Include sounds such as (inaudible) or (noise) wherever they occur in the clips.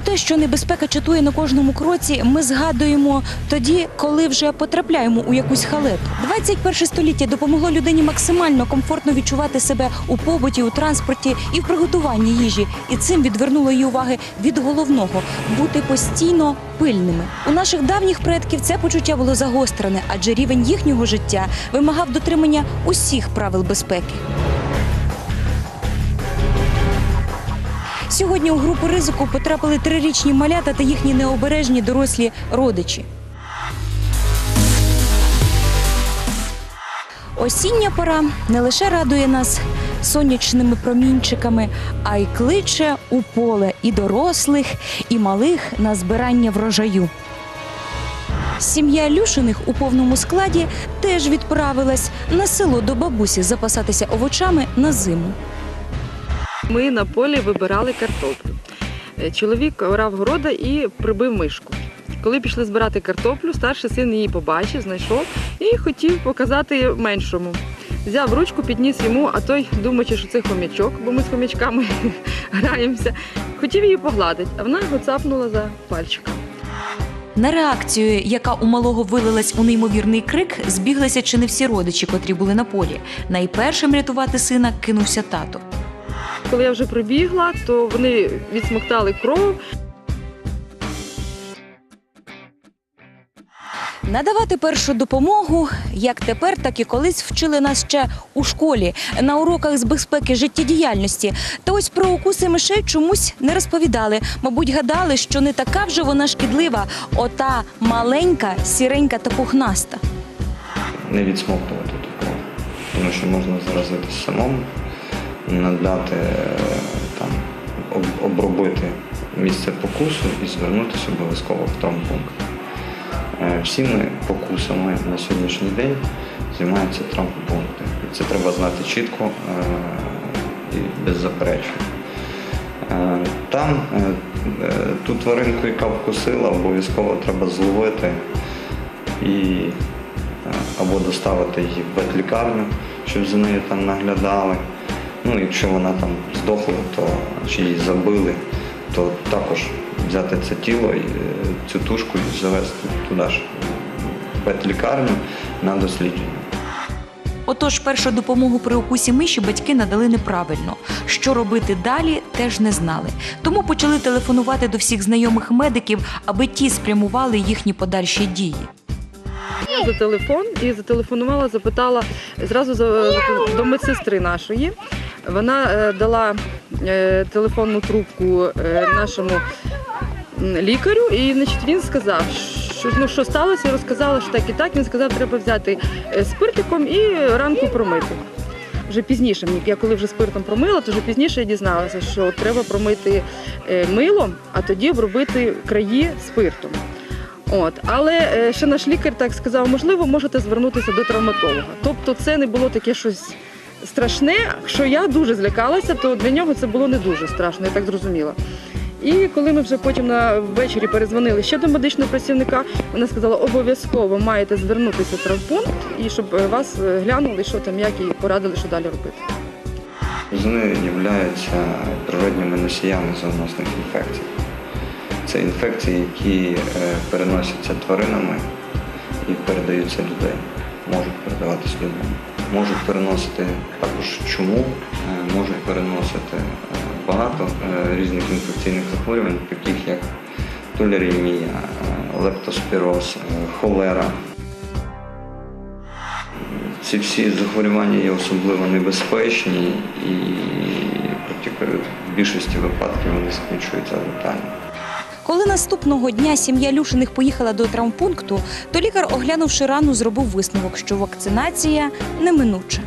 те, що небезпека чатує на кожному кроці, ми згадуємо тоді, коли вже потрапляємо у якусь халепу. 21 століття допомогло людині максимально комфортно відчувати себе у побуті, у транспорті і в приготуванні їжі, і цим відвернуло її уваги від головного бути постійно пильними. У наших давніх предків це почуття було загострене, адже рівень їхнього життя вимагав дотримання усіх правил безпеки. Сьогодні у групу ризику потрапили трирічні малята та їхні необережні дорослі родичі. Осіння пора не лише радує нас сонячними промінчиками, а й кличе у поле і дорослих, і малих на збирання врожаю. Сім'я Люшиних у повному складі теж відправилась на село до бабусі запасатися овочами на зиму. Ми на полі вибирали картоплю. Е, Чоловік орав города і прибив мишку. Коли пішли збирати картоплю, старший син її побачив, знайшов і хотів показати меншому. Взяв ручку, підніс йому, а той, думаючи, що це хомячок, бо ми з хомячками (laughs) граємося, хотів її погладити, а вона його цапнула за пальчика. На реакцію, яка у малого вилилась у неймовірний крик, збіглися чи не всі родичі, котрі були на полі. Найпершим рятувати сина кинувся тато. Коли я вже прибігла, то вони відсмоктали кров, Надавати першу допомогу, як тепер, так і колись вчили нас ще у школі на уроках з безпеки життєдіяльності. Та ось про укуси мишей чомусь не розповідали. Мабуть, гадали, що не така вже вона шкідлива, ота маленька, сіренька та пухнаста. не відсмоктувати ту кров, тому що можна заразитися самому, надати е, там обробити місце покусу і звернутися обов'язково в травмпункт. Е, Всіми покусами на сьогоднішній день займаються травмпункти. І це треба знати чітко е, і беззаперечно. Там ту тваринку, яка вкусила, обов'язково треба зловити і або доставити її в ветлікарню, щоб за нею там наглядали. Ну, якщо вона там здохла, то чи її забили, то також взяти це тіло, і, е, цю тушку і завести туди ж в ветлікарню на дослідження. Отож, першу допомогу при укусі миші батьки надали неправильно. Що робити далі, теж не знали. Тому почали телефонувати до всіх знайомих медиків, аби ті спрямували їхні подальші дії. Я за телефон і зателефонувала, запитала зразу за, до медсестри нашої. Вона е, дала е, телефонну трубку е, нашому лікарю, і значить, він сказав, що, ну, що сталося, розказала, що так і так. Він сказав, треба взяти спиртиком і ранку промити. Вже пізніше, мені- я коли вже спиртом промила, то вже пізніше я дізналася, що треба промити милом, а тоді обробити краї спиртом. От, але ще наш лікар так сказав, можливо, можете звернутися до травматолога. Тобто це не було таке щось страшне, що я дуже злякалася, то для нього це було не дуже страшно, я так зрозуміла. І коли ми вже потім на ввечері перезвонили ще до медичного працівника, вона сказала, обов'язково маєте звернутися в травмпункт і щоб е, вас е, глянули, що там, як і порадили, що далі робити. Вони являються природніми носіями зооносних інфекцій. Це інфекції, які е, переносяться тваринами і передаються людей, можуть передаватися людям. Можуть переносити також чуму, е, можуть переносити е, багато е, різних інфекційних захворювань, таких як туляремія, е, лептоспіроз, холера. Ці всі захворювання є особливо небезпечні і в більшості випадків вони закінчуються летально. Коли наступного дня сім'я Люшиних поїхала до травмпункту, то лікар, оглянувши рану, зробив висновок, що вакцинація неминуча.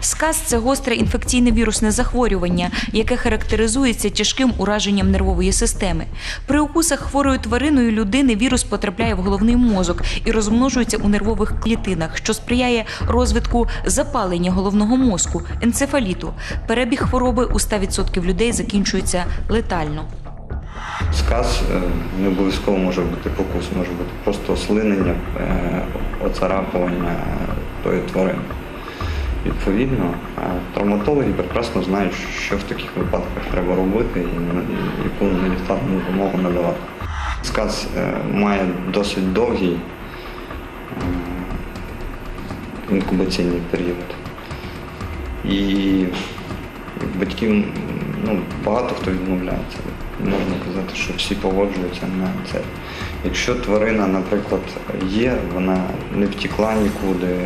Сказ це гостре інфекційне вірусне захворювання, яке характеризується тяжким ураженням нервової системи. При укусах хворою твариною людини вірус потрапляє в головний мозок і розмножується у нервових клітинах, що сприяє розвитку запалення головного мозку, енцефаліту. Перебіг хвороби у 100% людей закінчується летально. Сказ е, не обов'язково може бути покус, може бути просто ослинення, е, оцарапування тої тварини. відповідно. А травматологи прекрасно знають, що в таких випадках треба робити і яку невідкладну допомогу надавати. Сказ е, має досить довгий е, інкубаційний період. І батьків ну, багато хто відмовляється. Можна казати, що всі погоджуються на це. Якщо тварина, наприклад, є, вона не втекла нікуди,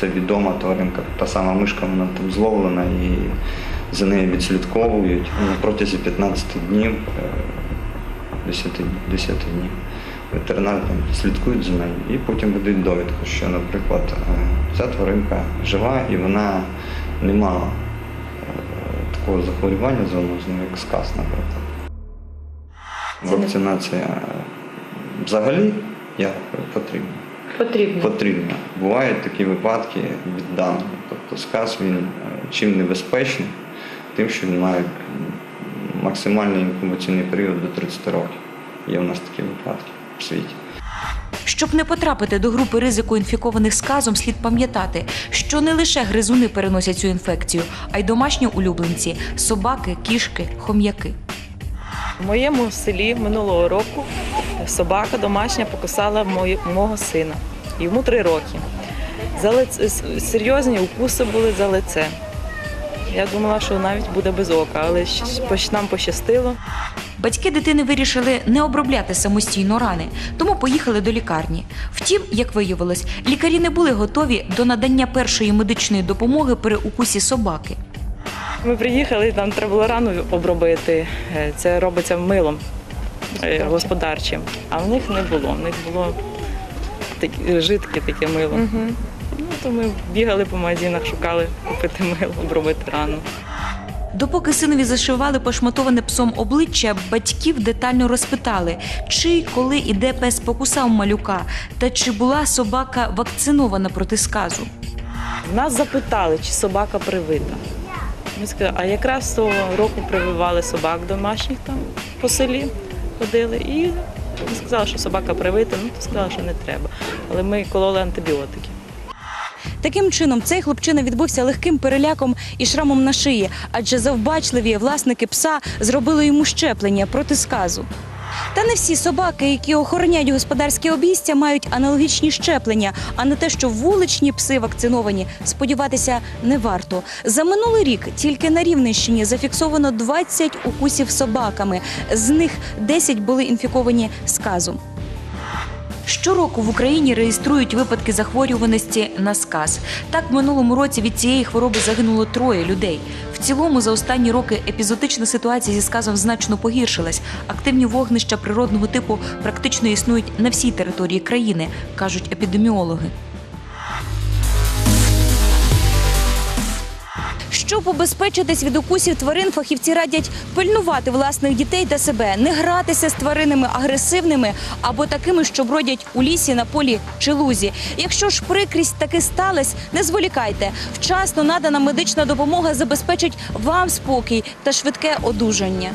це відома тваринка, та сама мишка, вона там зловлена і за нею відслідковують ну, на 15 днів, е, 10, 10 днів. Ветеринари там слідкують за нею і потім видають довідку, що, наприклад, е, ця тваринка жива і вона не мала е, такого захворювання зоонозного, як сказ, наприклад. Вакцинація взагалі як потрібна. Потрібно. Потрібна. Бувають такі випадки віддалені. Тобто сказ він е, чим небезпечний, тим, що він має максимальний інкубаційний період до 30 років. Є у нас такі випадки в світі. Щоб не потрапити до групи ризику інфікованих сказом, слід пам'ятати, що не лише гризуни переносять цю інфекцію, а й домашні улюбленці собаки, кішки, хом'яки. В моєму селі минулого року собака домашня покусала мого сина. Йому три роки. Серйозні укуси були за лице. Я думала, що навіть буде без ока, але нам пощастило. Батьки дитини вирішили не обробляти самостійно рани, тому поїхали до лікарні. Втім, як виявилось, лікарі не були готові до надання першої медичної допомоги при укусі собаки. Ми приїхали, там треба було рану обробити. Е, Це робиться милом е, господарчим. А в них не було. В них було таке, жидке таке мило. Ну, то ми бігали по магазинах, шукали купити мило, обробити рану. Допоки синові зашивали пошматоване псом обличчя, батьків детально розпитали, чи коли і де пес покусав малюка, та чи була собака вакцинована проти сказу. Нас запитали, чи собака привита. Ми сказав, а якраз того року прививали собак домашніх там по селі, ходили і сказали, що собака привита, ну то сказали, що не треба. Але ми кололи антибіотики. Таким чином, цей хлопчина відбувся легким переляком і шрамом на шиї, адже завбачливі власники пса зробили йому щеплення проти сказу. Та не всі собаки, які охороняють господарське обійстя, мають аналогічні щеплення, а на те, що вуличні пси вакциновані, сподіватися не варто. За минулий рік тільки на Рівненщині зафіксовано 20 укусів собаками. З них 10 були інфіковані сказом. Щороку в Україні реєструють випадки захворюваності на сказ. Так, в минулому році від цієї хвороби загинуло троє людей. В цілому за останні роки епізотична ситуація зі сказом значно погіршилась. Активні вогнища природного типу практично існують на всій території країни, кажуть епідеміологи. Щоб убезпечитись від укусів тварин, фахівці радять пильнувати власних дітей та себе, не гратися з тваринами агресивними або такими, що бродять у лісі, на полі чи лузі. Якщо ж прикрість таки сталась, не зволікайте. Вчасно надана медична допомога забезпечить вам спокій та швидке одужання.